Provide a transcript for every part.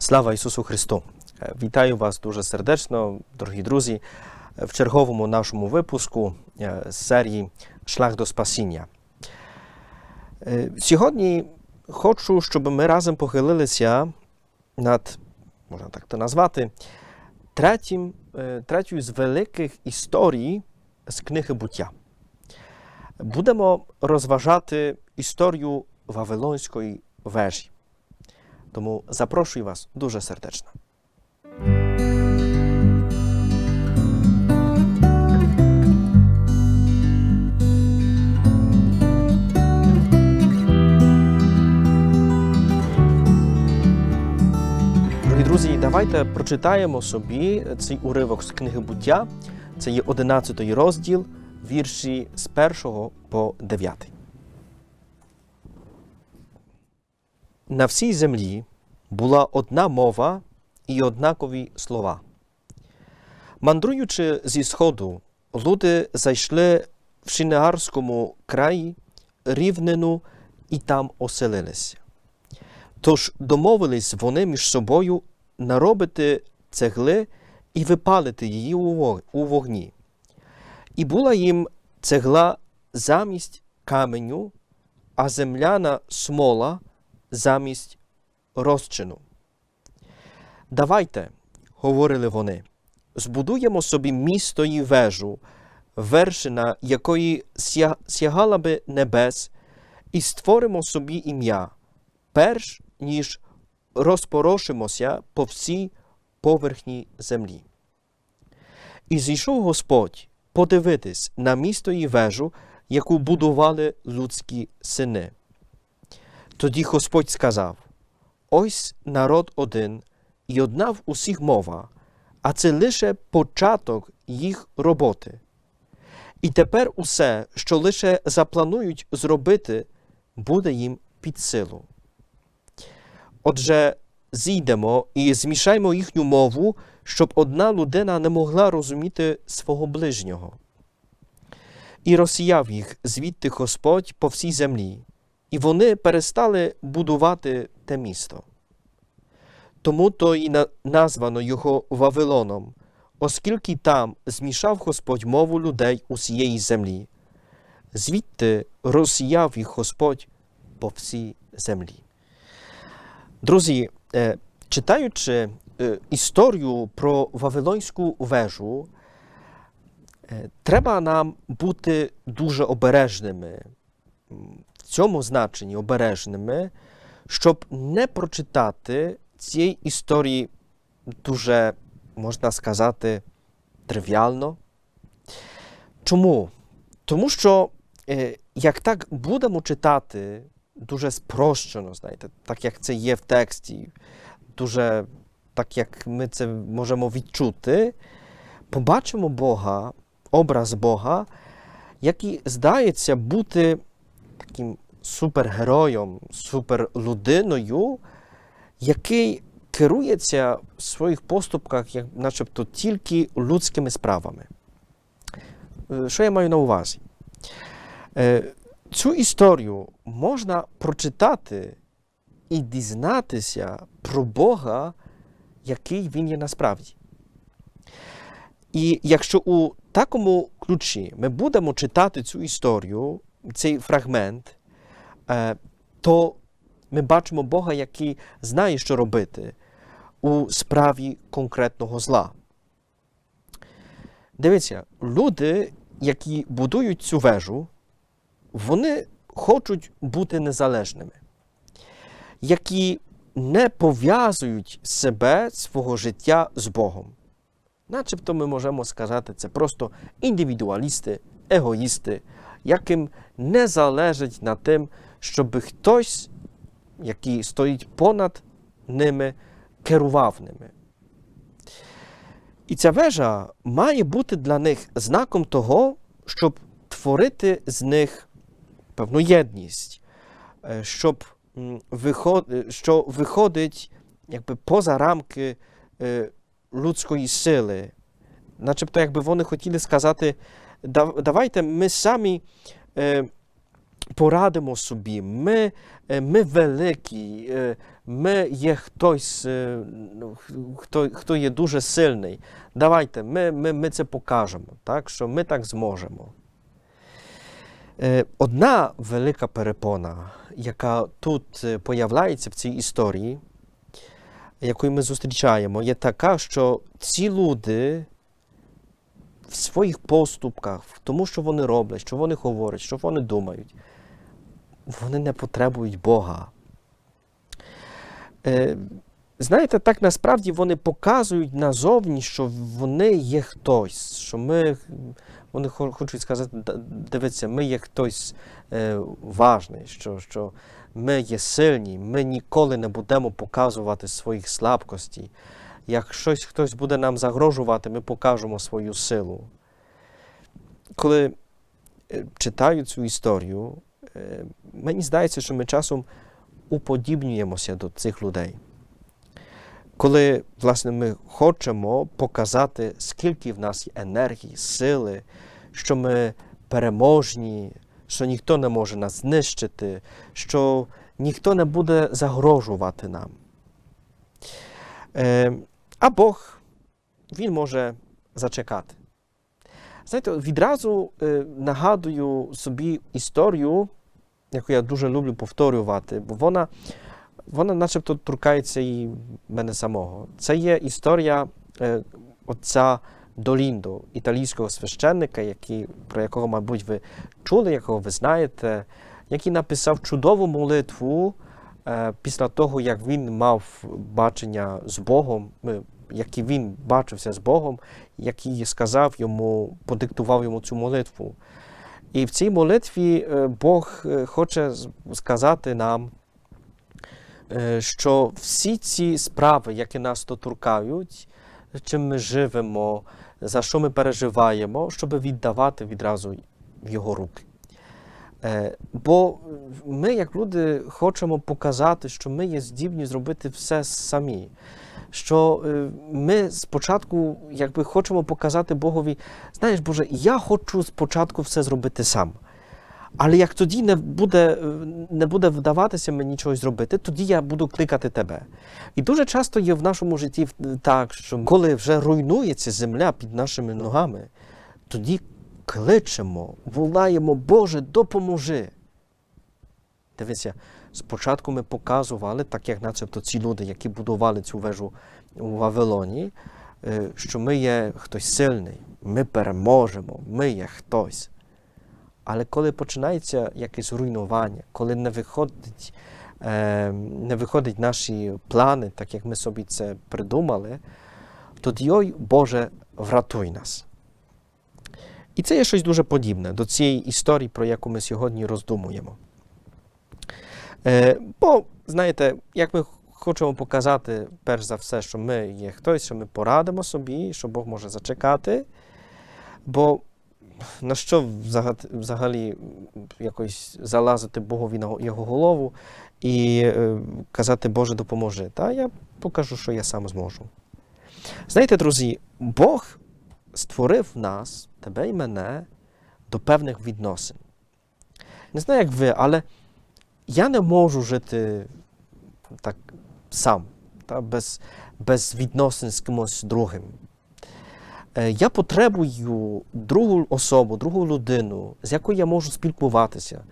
Слава Ісусу Христу! Е, Вітаю вас дуже сердечно, дорогі друзі, в черговому нашому випуску е, з серії Шлях до спасіння. Е, Сьогодні хочу, щоб ми разом похилилися над, можна так це назвати, третім, третьою з великих історій з книги буття. Будемо розважати історію Вавилонської вежі. Тому запрошую вас дуже сердечно. Дорогі друзі, давайте прочитаємо собі цей уривок з книги буття. Це є 11 розділ, вірші з 1 по 9. На всій землі була одна мова і однакові слова. Мандруючи зі сходу, люди зайшли в Шинегарському краї рівнину і там оселилися. Тож домовились вони між собою наробити цегли і випалити її у вогні. І була їм цегла замість каменю, а земляна смола замість розчину. Давайте, говорили вони, збудуємо собі місто і вежу, вершина якої сягала би небес, і створимо собі ім'я, перш ніж розпорошимося по всій поверхні землі. І зійшов Господь подивитись на місто і вежу, яку будували людські сини. Тоді Господь сказав: Ось народ один, і одна в усіх мова, а це лише початок їх роботи. І тепер усе, що лише запланують зробити, буде їм під силу. Отже, зійдемо і змішаймо їхню мову, щоб одна людина не могла розуміти свого ближнього. І розсіяв їх звідти Господь по всій землі, і вони перестали будувати те місто. Тому то і названо його Вавилоном, оскільки там змішав Господь мову людей усієї землі. Звідти розсіяв їх Господь по всій землі. Друзі, е, читаючи е, історію про Вавилонську вежу, е, треба нам бути дуже обережними, цьому значенні обережними, щоб не прочитати цієї історії дуже, можна сказати, тривіально. Чому? Тому що е, як так будемо читати дуже спрощено, знаєте, так як це є в тексті, дуже так як ми це можемо відчути, побачимо Бога, образ Бога, який здається бути таким супергероєм, суперлюдиною, який керується в своїх поступках, як начебто тільки людськими справами. Е, Що я маю на увазі? Е, Цю історію можна прочитати і дізнатися про Бога, який він є насправді. І якщо у такому ключі ми будемо читати цю історію, цей фрагмент, е, то ми бачимо Бога, який знає, що робити у справі конкретного зла. Дивіться, люди, які будують цю вежу, вони хочуть бути незалежними, які не пов'язують себе, свого життя з Богом. Начебто ми можемо сказати, це просто індивідуалісти, егоїсти, яким не залежить на тим, щоб хтось, який стоїть понад ними, керував ними. І ця вежа має бути для них знаком того, щоб творити з них певну єдність, е, щоб виход, е, що виходить якби поза рамки е, людської сили. Начебто, якби вони хотіли сказати, «Да- давайте ми самі е, порадимо собі, ми, е, ми великі, е, ми є хтось, ну, хто, хто є дуже сильний. Давайте, ми, ми, ми це покажемо, так, що ми так зможемо. Одна велика перепона, яка тут появляється в цій історії, яку ми зустрічаємо, є така, що ці люди в своїх поступках, в тому, що вони роблять, що вони говорять, що вони думають, вони не потребують Бога. Е, Знаєте, так насправді вони показують назовні, що вони є хтось, що ми, вони хочуть сказати, «Д- дивіться, ми є хтось е, важний, що, що ми є сильні, ми ніколи не будемо показувати своїх слабкостей. Як хтось буде нам загрожувати, ми покажемо свою силу. Коли е, читаю цю історію, е, мені здається, що ми часом уподібнюємося до цих людей. Коли, власне, ми хочемо показати, скільки в нас енергії, сили, що ми переможні, що ніхто не може нас знищити, що ніхто не буде загрожувати нам. А Бог, Він може зачекати. Знаєте, відразу е, нагадую собі історію, яку я дуже люблю повторювати, бо вона, вона начебто торкається і мене самого. Це є історія е, отця Доліндо, італійського священника, який, про якого, мабуть, ви чули, якого ви знаєте, який написав чудову молитву після того, як він мав бачення з Богом, е, як і він бачився з Богом, який сказав йому, подиктував йому цю молитву. І в цій молитві е, Бог е, хоче сказати нам, е, що всі ці справи, які нас доторкають, чим ми живемо, за що ми переживаємо, щоб віддавати відразу в його руки. Е, Бо ми, як люди, хочемо показати, що ми є здібні зробити все самі. Що е, ми спочатку якби хочемо показати Богові, знаєш, Боже, я хочу спочатку все зробити сам. Але як тоді не буде, е, не буде вдаватися мені чогось зробити, тоді я буду кликати тебе. І дуже часто є в нашому житті так, що коли вже руйнується земля під нашими ногами, тоді кличемо, волаємо, Боже, допоможи. Дивися, спочатку ми показували, так як начебто ці люди, які будували цю вежу у Вавилоні, е, що ми є хтось сильний, ми переможемо, ми є хтось. Але коли починається якесь руйнування, коли не виходить, е, не виходять наші плани, так як ми собі це придумали, тоді ой, Боже, врятуй нас. І це є щось дуже подібне до цієї історії, про яку ми сьогодні роздумуємо. Е, бо, знаєте, як ми хочемо показати, перш за все, що ми є хтось, що ми порадимо собі, що Бог може зачекати. Бо на що взагалі якось залазити Богові на його голову і е, казати, Боже, допоможи. Та я покажу, що я сам зможу. Знаєте, друзі, Бог створив нас, тебе і мене, до певних відносин. Не знаю, як ви, але я не можу жити так сам, та, без, без відносин з кимось другим. Е, Я потребую другу особу, другу людину, з якою я можу спілкуватися,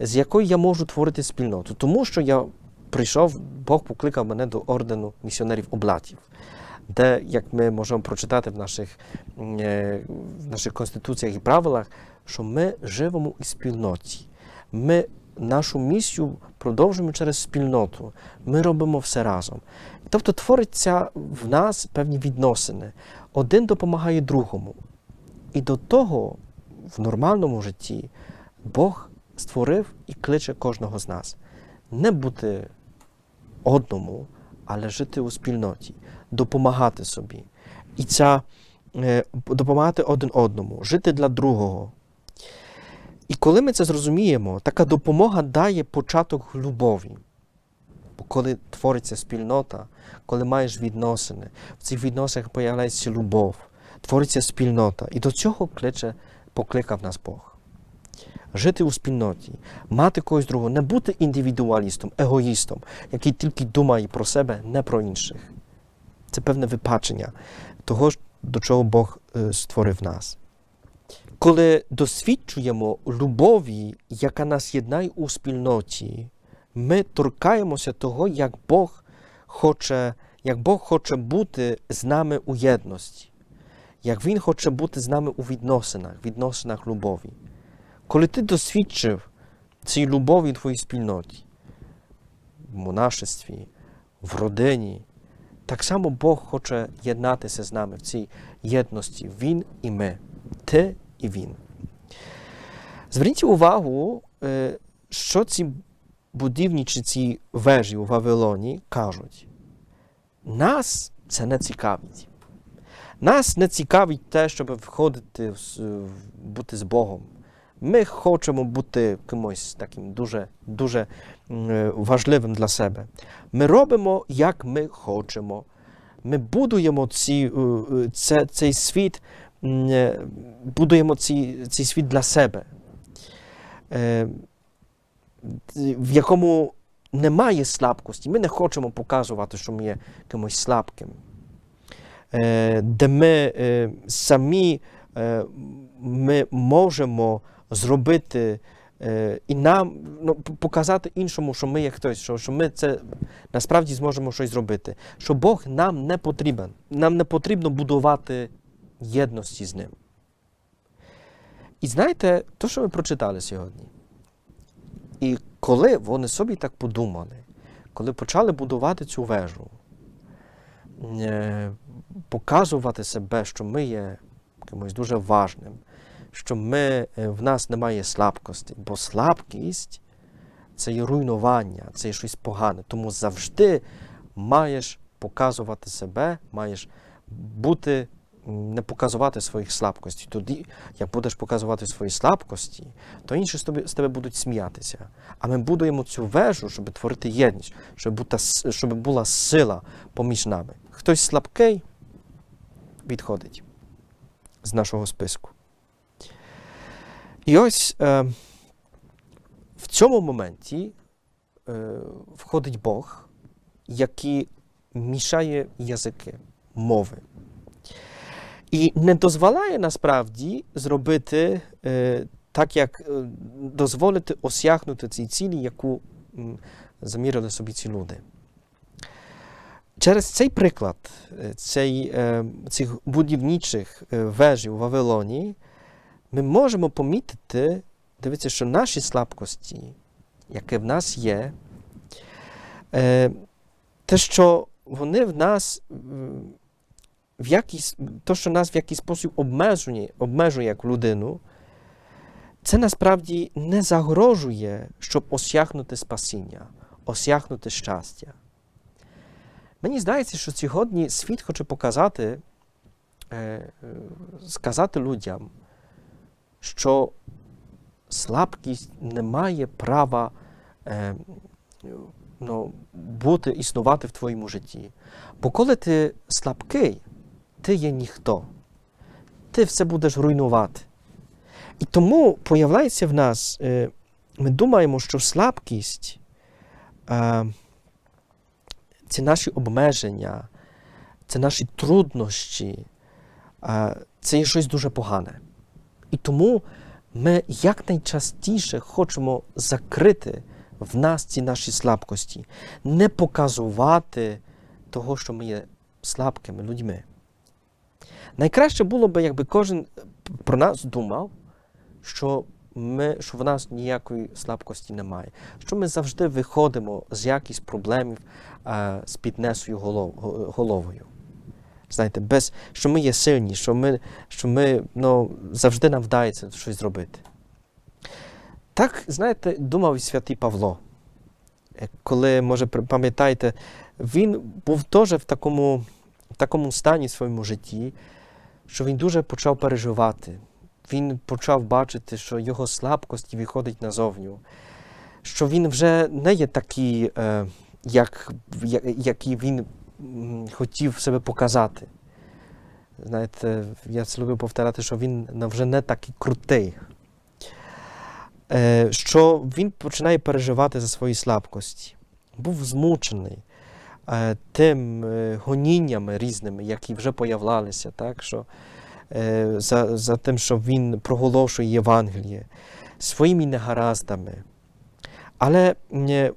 з якою я можу творити спільноту. Тому що я прийшов, Бог покликав мене до ордену місіонерів облатів, де, як ми можемо прочитати в наших, е, в наших конституціях і правилах, що ми живемо у спільноті. Ми нашу місію продовжуємо через спільноту. Ми робимо все разом. Тобто твориться в нас певні відносини. Один допомагає другому. І до того в нормальному житті Бог створив і кличе кожного з нас. Не бути одному, але жити у спільноті, допомагати собі. І ця е, допомагати один одному, жити для другого. І коли ми це зрозуміємо, така допомога дає початок любові. Бо коли твориться спільнота, коли маєш відносини, в цих відносинах появляється любов, твориться спільнота. І до цього кличе, покликав нас Бог. Жити у спільноті, мати когось другого, не бути індивідуалістом, егоїстом, який тільки думає про себе, не про інших. Це певне випачення того, до чого Бог е, створив нас. Коли досвідчуємо любові, яка нас єднає у спільноті, ми торкаємося того, як Бог хоче, як Бог хоче бути з нами у єдності, як Він хоче бути з нами у відносинах, відносинах любові. Коли ти досвідчив цієї любові твоїй спільноті, в монашестві, в родині, так само Бог хоче єднатися з нами в цій єдності. Він і ми, ти і він. Зверніть увагу, е, що ці будівні чи ці вежі у Вавилоні кажуть. Нас це не цікавить. Нас не цікавить те, щоб входити, бути з Богом. Ми хочемо бути кимось таким дуже, дуже е, важливим для себе. Ми робимо, як ми хочемо. Ми будуємо ці, е, е, це, цей світ, будуємо ці, цей світ для себе, в якому немає слабкості. Ми не хочемо показувати, що ми є кимось слабким. Де ми самі ми можемо зробити е, і нам ну, показати іншому, що ми є хтось, що, що ми це насправді зможемо щось зробити. Що Бог нам не потрібен. Нам не потрібно будувати єдності з ним. І знаєте, то, що ми прочитали сьогодні. І коли вони собі так подумали, коли почали будувати цю вежу, е, показувати себе, що ми є кимось дуже важним, що ми, е, в нас немає слабкості, бо слабкість це є руйнування, це є щось погане. Тому завжди маєш показувати себе, маєш бути, не показувати своїх слабкостей. Тоді, як будеш показувати свої слабкості, то інші з тобі- з тебе будуть сміятися. А ми будуємо цю вежу, щоб творити єдність, щоб, бута, щоб була сила поміж нами. Хтось слабкий відходить з нашого списку. І ось е, в цьому моменті е, входить Бог, який мішає язики, мови. І не дозволяє насправді зробити е, так, як е, дозволити осягнути цій цілі, яку м, замірили собі ці люди. Через цей приклад е, цей, е, цих будівничих е, вежів у Вавилоні ми можемо помітити, дивіться, що наші слабкості, які в нас є, е, те, що вони в нас в якийсь, то, що нас в якийсь спосіб обмежує, обмежує як людину, це насправді не загрожує, щоб осягнути спасіння, осягнути щастя. Мені здається, що сьогодні світ хоче показати, е, е, сказати людям, що слабкість не має права е, ну, бути, існувати в твоєму житті. Бо коли ти слабкий, ти є ніхто. Ти все будеш руйнувати. І тому появляється в нас, е, ми думаємо, що слабкість е, це наші обмеження, це наші труднощі, е, це є щось дуже погане. І тому ми якнайчастіше хочемо закрити в нас ці наші слабкості, не показувати того, що ми є слабкими людьми. Найкраще було б, якби кожен про нас думав, що, ми, що в нас ніякої слабкості немає, що ми завжди виходимо з якихось проблемів е, з піднесою голов, головою. Знаєте, без, що ми є сильні, що ми, що ми ну, завжди нам вдається щось зробити. Так, знаєте, думав і святий Павло. Е, Коли, може, пам'ятаєте, він був теж в такому, в такому стані в своєму житті, що він дуже почав переживати. Він почав бачити, що його слабкості виходить назовню, що він вже не є такий, е, як, який він хотів себе показати. Знаєте, я це люблю повторяти, що він вже не такий крутий. е, що він починає переживати за свої слабкості. Був змучений е, тим е, гоніннями різними, які вже появлялися, так, що, за, за тим, що він проголошує Євангеліє, своїми негараздами. Але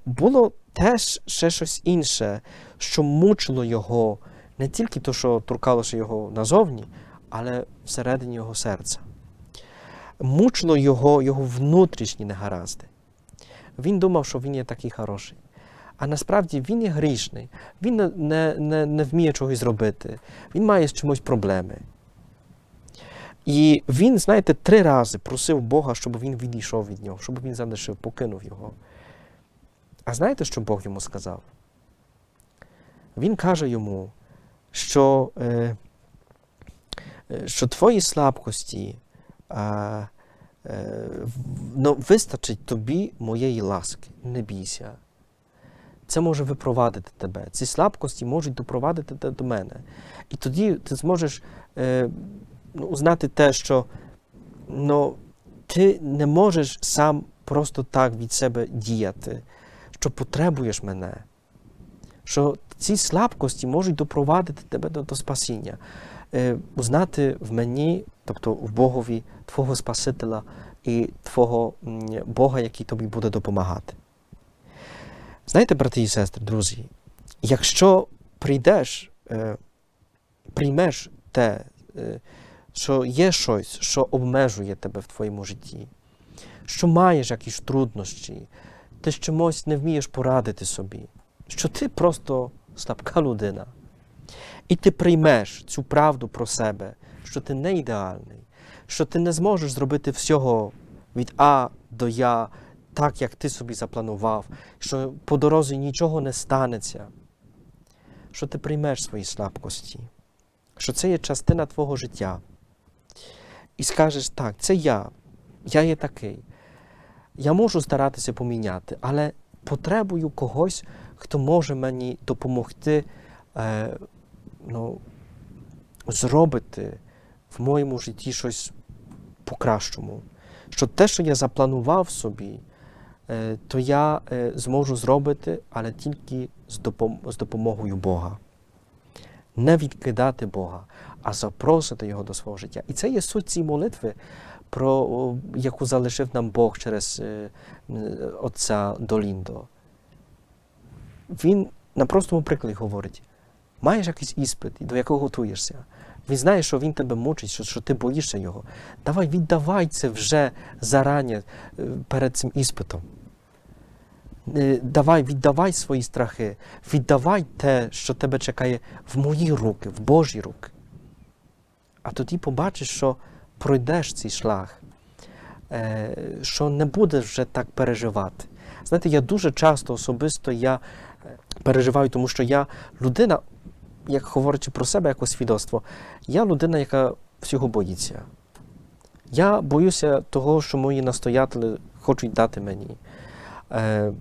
було теж ще щось інше, що мучило його не тільки те, що торкалося його назовні, але всередині його серця. Мучило його, його внутрішні негаразди. Він думав, що він є такий хороший. А насправді він є грішний, він не, не, не вміє чогось зробити, він має з чимось проблеми. І він, знаєте, три рази просив Бога, щоб він відійшов від нього, щоб він залишив, покинув його. А знаєте, що Бог йому сказав? Він каже йому, що, е, е, що твої слабкості а, е, ну, вистачить тобі моєї ласки. Не бійся. Це може випровадити тебе. Ці слабкості можуть допровадити тебе до мене. І тоді ти зможеш е, ну, узнати те, що ну, ти не можеш сам просто так від себе діяти, що потребуєш мене. Що ці слабкості можуть допровадити тебе до, до спасіння. Е, узнати в мені, тобто в Богові, Твого Спасителя і Твого Бога, який тобі буде допомагати. Знаєте, брати і сестри, друзі, якщо прийдеш, е, приймеш те, е, що є щось, що обмежує тебе в твоєму житті, що маєш якісь труднощі, ти з чимось не вмієш порадити собі, що ти просто слабка людина. І ти приймеш цю правду про себе, що ти не ідеальний, що ти не зможеш зробити всього від А до Я, так, як ти собі запланував, що по дорозі нічого не станеться, що ти приймеш свої слабкості, що це є частина твого життя. І скажеш, так, це я, я є такий. Я можу старатися поміняти, але потребую когось, хто може мені допомогти е, ну, зробити в моєму житті щось по-кращому. Що те, що я запланував собі, е, то я е, зможу зробити, але тільки з, допом- з допомогою Бога. Не відкидати Бога, а запросити Його до свого життя. І це є суть цієї молитви, про, яку залишив нам Бог через е, отця Доліндо. Він на простому прикладі говорить: маєш якийсь іспит, до якого готуєшся. Він знає, що він тебе мучить, що, що ти боїшся його. Давай, віддавай це вже зарані е, перед цим іспитом. Е, Давай, віддавай свої страхи, віддавай те, що тебе чекає в мої руки, в Божі руки. А тоді побачиш, що пройдеш цей шлях, е, що не будеш вже так переживати. Знаєте, я дуже часто особисто я переживаю, тому що я людина, як говорячи про себе як свідоцтво, я людина, яка всього боїться. Я боюся того, що мої настоятелі хочуть дати мені. Е,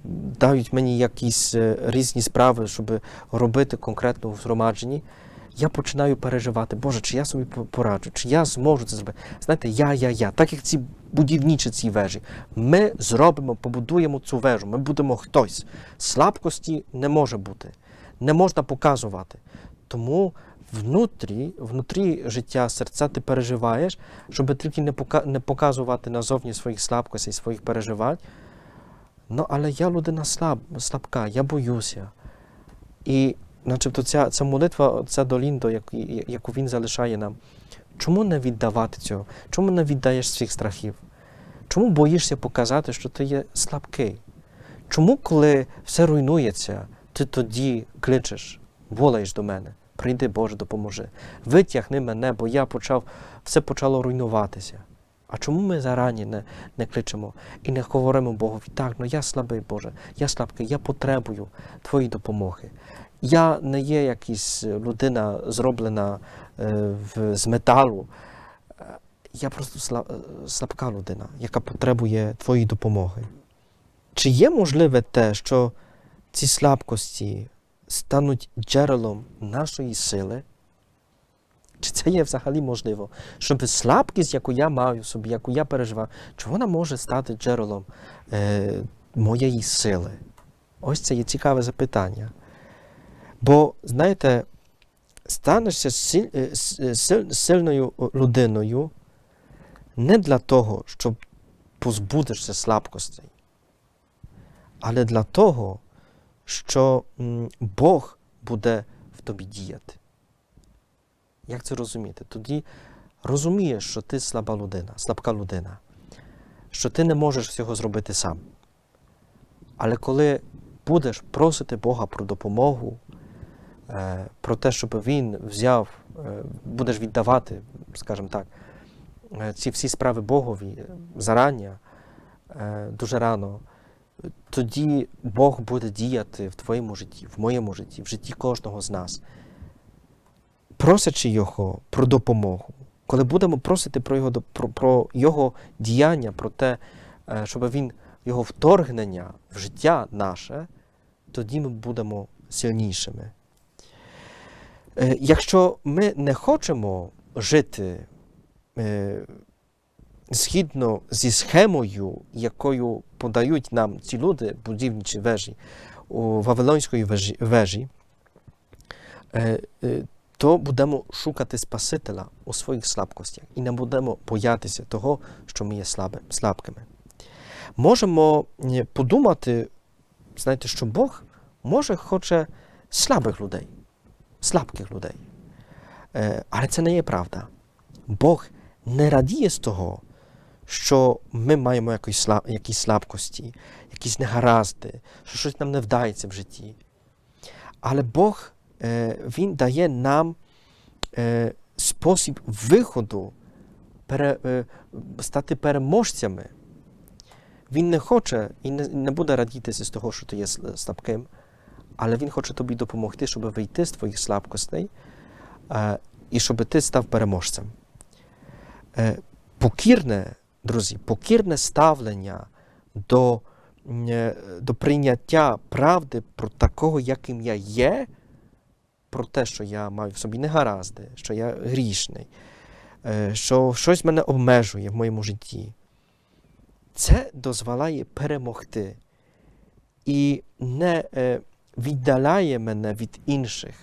дають мені якісь е, різні справи, щоб робити конкретно в згромадженні. Я починаю переживати, Боже, чи я собі пораджу, чи я зможу це зробити. Знаєте, я, я, я, так як ці будівничі ці вежі. Ми зробимо, побудуємо цю вежу, ми будемо хтось. Слабкості не може бути, не можна показувати. Тому внутрі, внутрі життя серця ти переживаєш, щоб тільки не, показувати назовні своїх слабкостей, своїх переживань. Ну, але я людина слаб, слабка, я боюся. І начебто ця, ця молитва, ця доліндо, яку, він залишає нам, чому не віддавати цього? Чому не віддаєш своїх страхів? Чому боїшся показати, що ти є слабкий? Чому, коли все руйнується, ти тоді кличеш, волаєш до мене? Прийди, Боже, допоможи. Витягни мене, бо я почав, все почало руйнуватися. А чому ми зарані не, не кличемо і не говоримо Богові, так, ну я слабий, Боже, я слабкий, я потребую Твоєї допомоги. Я не є якась людина, зроблена е, з металу. Е, Я просто е, слабка людина, яка потребує Твоєї допомоги. Чи є можливе те, що ці слабкості стануть джерелом нашої сили? Чи це є взагалі можливо? Щоб слабкість, яку я маю в собі, яку я переживаю, чи вона може стати джерелом е, моєї сили? Ось це є цікаве запитання. Бо, знаєте, станешся е, силь, сильною людиною не для того, щоб позбудешся слабкостей, але для того, що Бог буде в тобі діяти. Як це розуміти? Тоді розумієш, що ти слаба людина, слабка людина, що ти не можеш всього зробити сам. Але коли будеш просити Бога про допомогу, е, про те, щоб Він взяв, е, будеш віддавати, скажімо так, е, ці всі справи Богові е, зарані, е, дуже рано, тоді Бог буде діяти в твоєму житті, в моєму житті, в житті кожного з нас. Просячи Його про допомогу, коли будемо просити про Його, про, про його діяння, про те, е, щоб Він Його вторгнення в життя наше, тоді ми будемо сильнішими. Е, Якщо ми не хочемо жити е, згідно зі схемою, якою подають нам ці люди, будівничі вежі у Вавилонської вежі, е, то будемо шукати Спасителя у своїх слабкостях і не будемо боятися того, що ми є слабкими. Можемо подумати, знаєте, що Бог може хоче слабих людей, слабких людей. Е, Але це не є правда. Бог не радіє з того, що ми маємо якісь, слабкості, якісь негаразди, що щось нам не вдається в житті. Але Бог е, Він дає нам е, спосіб виходу стати переможцями. Він не хоче і не буде радітися з того, що ти є слабким, але Він хоче тобі допомогти, щоб вийти з твоїх слабкостей е, і щоб ти став переможцем. Е, покірне, друзі, покірне ставлення до, е, до прийняття правди про такого, яким я є, про те, що я маю в собі негаразди, що я грішний, що щось мене обмежує в моєму житті. Це дозволяє перемогти і не віддаляє мене від інших,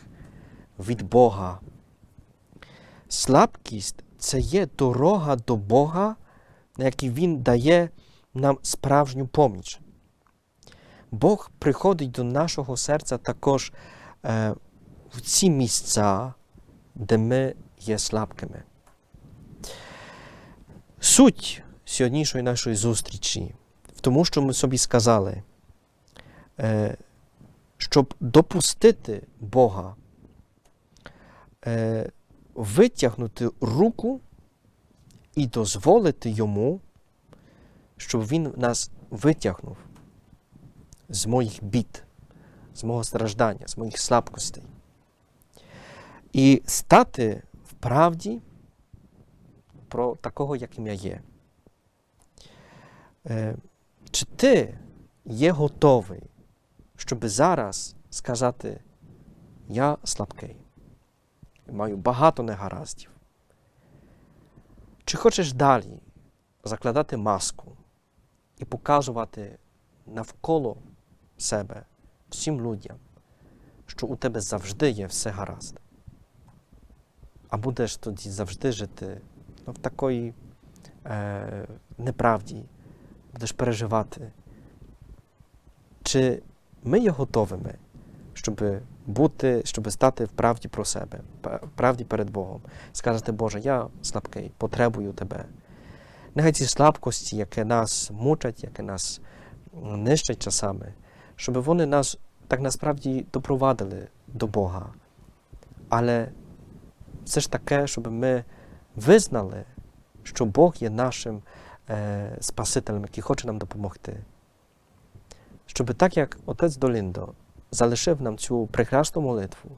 від Бога. Слабкість це є дорога до Бога, на якій Він дає нам справжню поміч. Бог приходить до нашого серця також е, в ці місця, де ми є слабкими. Суть сьогоднішньої нашої зустрічі в тому, що ми собі сказали, е, щоб допустити Бога, е, витягнути руку і дозволити йому, щоб він нас витягнув з моїх бід, з мого страждання, з моїх слабкостей. І стати в правді про такого, яким я є. Е, Чи ти є готовий, щоб зараз сказати, я слабкий, маю багато негараздів? Чи хочеш далі закладати маску і показувати навколо себе всім людям, що у тебе завжди є все гаразд? А будеш тоді завжди жити ну, в такої е, неправді, будеш переживати. Чи ми є готовими, щоб бути, щоб стати в правді про себе, п- правді перед Богом, сказати, Боже, я слабкий, потребую Тебе. Нехай ці слабкості, які нас мучать, які нас нищать часами, щоб вони нас так насправді допровадили до Бога. Але все ж таке, щоб ми визнали, що Бог є нашим е, Спасителем, який хоче нам допомогти. Щоб так як отець Доліндо залишив нам цю прекрасну молитву,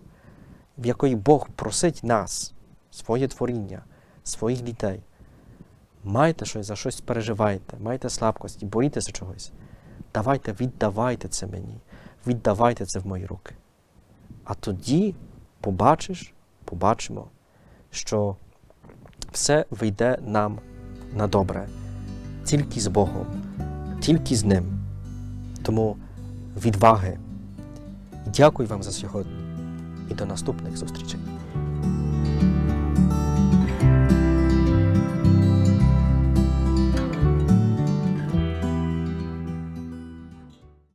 в якої Бог просить нас, своє творіння, своїх дітей, майте щось за щось переживаєте, маєте слабкості, боїтеся чогось. Давайте, віддавайте це мені, віддавайте це в мої руки. А тоді побачиш, побачимо, що все вийде нам на добре, тільки з Богом, тільки з Ним. Тому відваги. Дякую вам за сьогодні і до наступних зустрічей.